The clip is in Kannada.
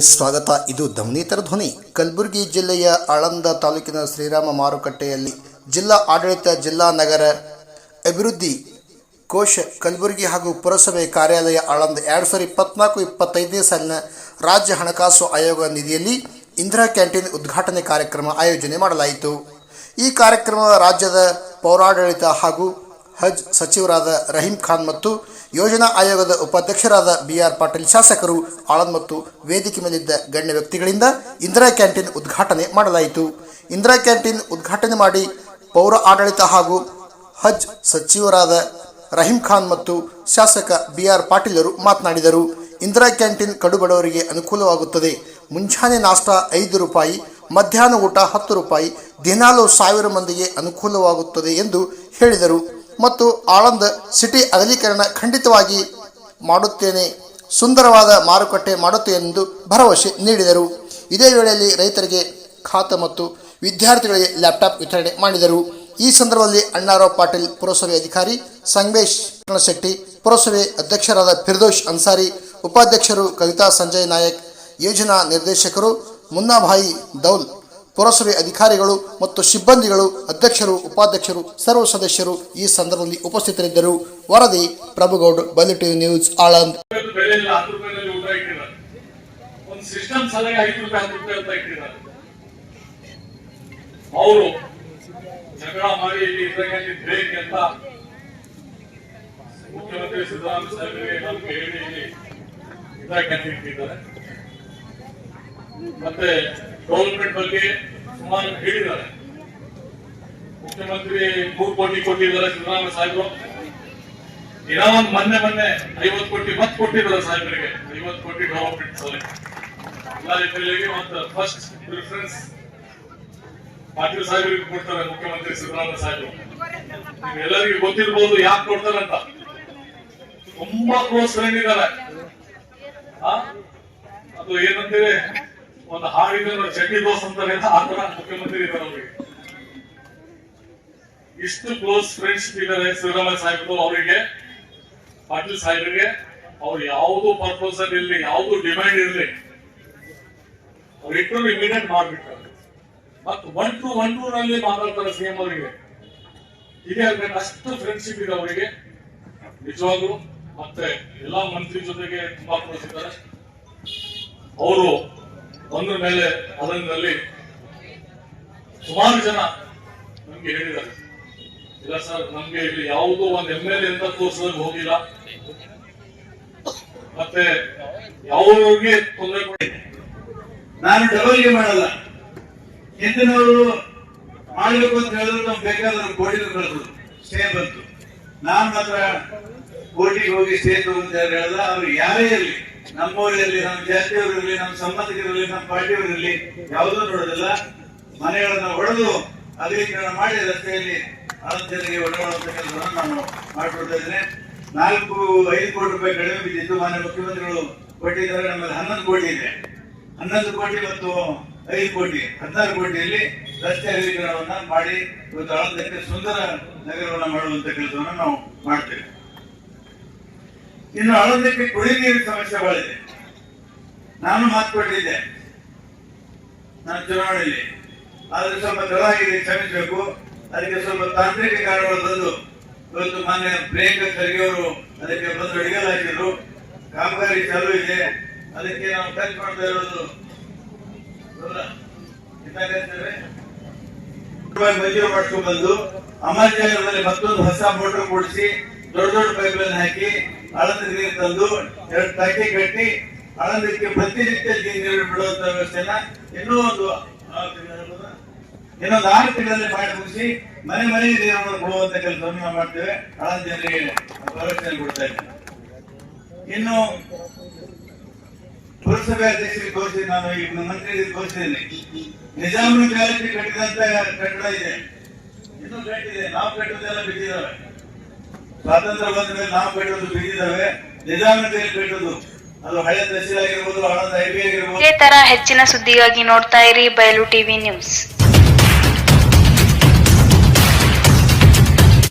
ಸ್ವಾಗತ. ಇದು ಧ್ವನಿತರ ಧ್ವನಿ. ಕಲಬುರಗಿ ಜಿಲ್ಲೆಯ ಆಳಂದ ತಾಲೂಕಿನ ಶ್ರೀರಾಮ ಮಾರುಕಟ್ಟೆಯಲ್ಲಿ ಜಿಲ್ಲಾ ಆಡಳಿತ, ಜಿಲ್ಲಾ ನಗರ ಅಭಿವೃದ್ಧಿ ಕೋಶ ಕಲಬುರಗಿ ಹಾಗೂ ಪುರಸಭೆ ಕಾರ್ಯಾಲಯ ಆಳಂದ ಎರಡು ಸಾವಿರದ ಇಪ್ಪತ್ನಾಲ್ಕು ಇಪ್ಪತ್ತೈದನೇ ಸಾಲಿನ ರಾಜ್ಯ ಹಣಕಾಸು ಆಯೋಗ ನಿಧಿಯಲ್ಲಿ ಇಂದಿರಾ ಕ್ಯಾಂಟೀನ್ ಉದ್ಘಾಟನೆ ಕಾರ್ಯಕ್ರಮ ಆಯೋಜನೆ ಮಾಡಲಾಯಿತು. ಈ ಕಾರ್ಯಕ್ರಮ ರಾಜ್ಯದ ಪೌರಾಡಳಿತ ಹಾಗೂ ಹಜ್ ಸಚಿವರಾದ ರಹೀಂ ಖಾನ್ ಮತ್ತು ಯೋಜನಾ ಆಯೋಗದ ಉಪಾಧ್ಯಕ್ಷರಾದ ಬಿ ಆರ್ ಪಾಟೀಲ್ ಶಾಸಕರು ಆಳಂದ್ ಮತ್ತು ವೇದಿಕೆ ಮೇಲಿದ್ದ ಗಣ್ಯ ವ್ಯಕ್ತಿಗಳಿಂದ ಇಂದಿರಾ ಕ್ಯಾಂಟೀನ್ ಉದ್ಘಾಟನೆ ಮಾಡಲಾಯಿತು. ಇಂದಿರಾ ಕ್ಯಾಂಟೀನ್ ಉದ್ಘಾಟನೆ ಮಾಡಿ ಪೌರ ಆಡಳಿತ ಹಾಗೂ ಹಜ್ ಸಚಿವರಾದ ರಹೀಂ ಖಾನ್ ಮತ್ತು ಶಾಸಕ ಬಿ ಆರ್ ಪಾಟೀಲರು ಮಾತನಾಡಿದರು. ಇಂದಿರಾ ಕ್ಯಾಂಟೀನ್ ಕಡುಬಡವರಿಗೆ ಅನುಕೂಲವಾಗುತ್ತದೆ. ಮುಂಜಾನೆ ನಾಷ್ಟ ಐದು ರೂಪಾಯಿ, ಮಧ್ಯಾಹ್ನ ಊಟ ಹತ್ತು ರೂಪಾಯಿ, ದಿನಾಲು ಸಾವಿರ ಮಂದಿಗೆ ಅನುಕೂಲವಾಗುತ್ತದೆ ಎಂದು ಹೇಳಿದರು. ಮತ್ತು ಆಳಂದ ಸಿಟಿ ಅಗಲೀಕರಣ ಖಂಡಿತವಾಗಿ ಮಾಡುತ್ತೇನೆ. ಸುಂದರವಾದ ಮಾರುಕಟ್ಟೆ ಮಾಡುತ್ತೇನೆ ಎಂದು ಭರವಸೆ ನೀಡಿದರು. ಇದೇ ವೇಳೆಯಲ್ಲಿ ರೈತರಿಗೆ ಖಾತ ಮತ್ತು ವಿದ್ಯಾರ್ಥಿಗಳಿಗೆ ಲ್ಯಾಪ್ಟಾಪ್ ವಿತರಣೆ ಮಾಡಿದರು. ಈ ಸಂದರ್ಭದಲ್ಲಿ ಅಣ್ಣಾರಾವ್ ಪಾಟೀಲ್ ಪುರಸಭೆ ಅಧಿಕಾರಿ ಸಂಗಮೇಶ್ ಶೆಟ್ಟಿ ಪುರಸಭೆ ಅಧ್ಯಕ್ಷರಾದ ಫಿರ್ದೋಶ್ ಅನ್ಸಾರಿ, ಉಪಾಧ್ಯಕ್ಷರು ಕವಿತಾ ಸಂಜಯ್ ನಾಯಕ್, ಯೋಜನಾ ನಿರ್ದೇಶಕರು ಮುನ್ನಾಭಾಯಿ ದೌಲ್ ಪುರಸಭೆ ಅಧಿಕಾರಿಗಳು ಮತ್ತು ಸಿಬ್ಬಂದಿಗಳು ಅಧ್ಯಕ್ಷರು, ಉಪಾಧ್ಯಕ್ಷರು, ಸರ್ವ ಸದಸ್ಯರು ಈ ಸಂದರ್ಭದಲ್ಲಿ ಉಪಸ್ಥಿತರಿದ್ದರು. ವರದಿ, ಪ್ರಭುಗೌಡ್ ಬಲಿ ಟಿವಿ ನ್ಯೂಸ್, ಆಳಂದ್. ಅವರು ಜಗಳ ಮಾಡಿ ಇಲ್ಲಿ ಇದ್ರಾಗ ಬ್ರೇಕ್ ಅಂತ ಮುಖ್ಯಮಂತ್ರಿ ಸಿದ್ದರಾಮಯ್ಯ ಸಾಹೇಬರಿಗೆ ನಮ್ಗೆ ಹೇಳಿ ಇಲ್ಲಿ ಇದ್ದಾರೆ ಮತ್ತೆ ಗೌರ್ಮೆಂಟ್ ಬಗ್ಗೆ ಸುಮಾರು ಹೇಳಿದ್ದಾರೆ. ಮುಖ್ಯಮಂತ್ರಿ ಮೂರು ಕೋಟಿ ಕೊಟ್ಟಿದ್ದಾರೆ ಸಿದ್ದರಾಮಯ್ಯ ಸಾಹೇಬರು. ಏನೋ ಒಂದು ಮೊನ್ನೆ ಮೊನ್ನೆ ಐವತ್ತು ಕೋಟಿ ಮತ್ತೆ ಕೊಟ್ಟಿದ್ದಾರೆ ಸಾಹೇಬರಿಗೆ. ಐವತ್ತು ಕೋಟಿ ಗೌರ್ಮೆಂಟ್ ಸಲಹೆ ಎಲ್ಲ ಫಸ್ಟ್ ಪ್ರಿಫರೆನ್ಸ್ ಪಾಟೀಲ್ ಸಾಹೇಬರಿಗೆ ಕೊಡ್ತಾರೆ ಮುಖ್ಯಮಂತ್ರಿ ಸಿದ್ದರಾಮಯ್ಯ ಸಾಹೇಬರು. ಎಲ್ಲರಿಗೂ ಗೊತ್ತಿರ್ಬೋದು ಯಾಕೆ ಕೊಡ್ತಾರೆ ಅಂತ. ತುಂಬಾ ಕ್ಲೋಸ್ ಫ್ರೆಂಡ್ ಇದ್ದಾರೆ? ಅದು ಏನಂತೀರಿ? ಒಂದು ಹಾಡಿನ ಚಡ್ಡಿ ದೋಸ್ ಅಂತಾರೆ ಆತರ ತರ ಮುಖ್ಯಮಂತ್ರಿ ಇದ್ದಾರೆ ಅವರಿಗೆ. ಇಷ್ಟು ಕ್ಲೋಸ್ ಫ್ರೆಂಡ್ಶಿಪ್ ಇದ್ದಾರೆ ಸಿದ್ದರಾಮಯ್ಯ ಸಾಹೇಬರು, ಅವರಿಗೆ, ಪಾಟೀಲ್ ಸಾಹೇಬ್ರಿಗೆ, ಅವ್ರು ಯಾವುದು ಪರ್ಪೋಸಲ್ ಇರಲಿ, ಯಾವುದು ಡಿಮ್ಯಾಂಡ್ ಇರಲಿ ಅವ್ರು ಇಟ್ಟರು ಇಮಿಡಿಯೇಟ್ ಮಾಡ್ಬಿಟ್ಟು ಮತ್ತು ಒನ್ ಟು ಒನ್ ಟೂ ನಲ್ಲಿ ಮಾತಾಡ್ತಾರೆ ಸಿಎಂ ಅವರಿಗೆ. ಇದೇ ಆಗ್ಬೇಕು, ಅಷ್ಟು ಫ್ರೆಂಡ್ಶಿಪ್ ಇದೆ ಅವರಿಗೆ. ನಿಜವಾಗ್ಲು, ಮತ್ತೆ ಎಲ್ಲಾ ಮಂತ್ರಿ ಜೊತೆಗೆ ತುಂಬಾ ಕ್ಲೋಸ್ ಇದ್ದಾರೆ. ಅವರು ಒಂದ್ರ ಮೇಲೆ ಅದರಲ್ಲಿ ಸುಮಾರು ಜನ ನಮ್ಗೆ ಹೇಳಿದ್ದಾರೆ. ಇಲ್ಲ ಸರ್, ನಮ್ಗೆ ಇಲ್ಲಿ ಯಾವುದೋ ಒಂದು ಎಂ ಎಲ್ ಎ ಅಂತ ತೋರಿಸೋದಕ್ಕೆ ಹೋಗಿಲ್ಲ. ಮತ್ತೆ ಯಾವ್ರಿಗೆ ತೊಂದರೆ ಕೊಡಿ ನಾನು ಡಬಲ್ಗೆ ಮಾಡಲ್ಲ. ಹಿಂದಿನವರು ಮಾಡಬೇಕು ಅಂತ ಹೇಳಿದ್ರು, ನಮ್ಗೆ ಬೇಕಾದ್ರೆ ಕೋಟಿಗೆ ಕಳೆದ್ರು. ಸ್ಟೇ ಬಂತು. ನಾನು ಮಾತ್ರ ಕೋಟಿಗೆ ಹೋಗಿ ಸ್ಟೇ ಅಂತ ಹೇಳ್ದ ಅವ್ರು ಯಾರೇ ಇರಲಿ. ನಮ್ಮವ್ರು ಇರಲಿ ನಮ್ಮ ಜಾತಿಯವರಿರಲಿ, ನಮ್ಮ ಸಂಬಂಧಿಕರಲ್ಲಿ ನಮ್ಮ ಪಾರ್ಟಿಯವರಿರಲಿ ಯಾವುದೂ ನೋಡೋದಿಲ್ಲ. ಮನೆಗಳನ್ನ ಹೊಡೆದು ಅಗಲೀಕರಣ ಮಾಡಿ ರಸ್ತೆಯಲ್ಲಿ ಆಲೋಚನೆಗೆ ಒಡಗುವಂತ ಕೆಲಸವನ್ನು ನಾನು ಮಾಡ್ಕೊಡ್ತಾ ಇದ್ದೇನೆ. ನಾಲ್ಕು, ಐದು ಕೋಟಿ ರೂಪಾಯಿ ಕಡಿಮೆ ಬಿದ್ದಿತ್ತು ಮಾನ್ಯ ಮುಖ್ಯಮಂತ್ರಿಗಳು ಕೊಟ್ಟಿದ್ದಾರೆ. ನಮ್ಮಲ್ಲಿ ಹನ್ನೊಂದು ಕೋಟಿ ಇದೆ. ಹನ್ನೊಂದು ಕೋಟಿ ಮತ್ತು ಐದು ಕೋಟಿ, ಹದಿನಾರು ಕೋಟಿಯಲ್ಲಿ ರಸ್ತೆ ಅಗಲೀಕರಣವನ್ನ ಮಾಡಿ ಇವತ್ತು ಆಳದಕ್ಕೆ ಸುಂದರ ನಗರವನ್ನ ಮಾಡುವಂತ ಕೆಲಸವನ್ನು ನಾವು ಮಾಡ್ತೇವೆ. ಇನ್ನು ಆಳಂದಕ್ಕೆ ಕುಡಿ ನೀರಿನ ಸಮಸ್ಯೆ ಬಹಳ ಇದೆ ನಾನು ಮಾತು ಕೊಟ್ಟಿದ್ದೆ ನಾನು ಚುನಾವಣೆಯಲ್ಲಿ. ಆದ್ರೆ ಸ್ವಲ್ಪ ಆಗಿದೆ ಕ್ಷಮಿಸಬೇಕು. ಅದಕ್ಕೆ ಸ್ವಲ್ಪ ತಾಂತ್ರಿಕ ಕಾರಣಗಳು ಬಂದು ಇವತ್ತು ಮಾನ್ಯ ಬ್ರೇಕ್ ಖರ್ಗೆ ಅದಕ್ಕೆ ಬಂದು ಅಡಿಗೆ ಹಾಕಿದ್ರು ಕಾಮಗಾರಿ ಚಾಲೂ ಇದೆ. ಅದಕ್ಕೆ ನಾವು ಟಚ್ ಮಾಡ್ತಾ ಇರೋದು ಮಂಜೂರು ಮಾಡ್ಕೊಂಡು ಬಂದು ಅಮರಜನಗರದಲ್ಲಿ ಮತ್ತೊಂದು ಹೊಸ ಮೋಟರ್ ಕೊಡಿಸಿ ದೊಡ್ಡ ದೊಡ್ಡ ಪೈಪ್ ಹಾಕಿ ಆಳಂದ ತಂದು ಎರಡು ಟಾಕಿ ಕಟ್ಟಿ ಆಳಂದಕ್ಕೆ ಪ್ರತಿನಿತ್ಯ ನೀರು ಬಿಡುವಂತ ವ್ಯವಸ್ಥೆನ ಇನ್ನೂ ಒಂದು? ಇನ್ನೊಂದು ಆರು ತಿಂಗಳಲ್ಲಿ ಮಾಡಿ ಮುಗಿಸಿ ಮನೆ ಮನೆಗೆ ನೀರನ್ನು ಕೊಡುವಂತ ಕೆಲಸವನ್ನು ನಾವು ಮಾಡ್ತೇವೆ. ಆಳಂದ ಜನರಿಗೆ ಭರವಸೆ ಕೊಡ್ತಾ ಇದ್ದೇವೆ ಇನ್ನು ಪುರಸಭೆ ಅಧ್ಯಕ್ಷರಿಗೆ ತೋರಿಸಿ ನಾನು ಈಗ ಮಂತ್ರಿ ತೋರಿಸಿದ್ದೇನೆ ನಿಜಾಮನ ಕಾಲಕ್ಕೆ ಕಟ್ಟಿದಂತ ಕಟ್ಟಡ ಇದೆ. ಇನ್ನೂ ಕಟ್ಟಿದೆ ನಾವು ಕಟ್ಟೋದೆಲ್ಲ ಬಿದ್ದಿದ್ದಾವೆ ಸ್ವಾತಂತ್ರ್ಯ ಬಂದ ಮೇಲೆ ನಾವು ಕಟ್ಟೋದು ಬಿದ್ದಿದ್ದಾವೆ ನಿಜಾಮನ ಕೈಯಲ್ಲಿ ಕಟ್ಟೋದು ಅದು ಹಳೆ ತಹಸೀಲ್ ಆಗಿರ್ಬೋದು ಹಳದ ಐಬಿ ಆಗಿರ್ಬೋದು. ಇದೇ ತರ ಹೆಚ್ಚಿನ ಸುದ್ದಿಗಾಗಿ ನೋಡ್ತಾ ಇರಿ, ಬಯಲು ಟಿವಿ ನ್ಯೂಸ್.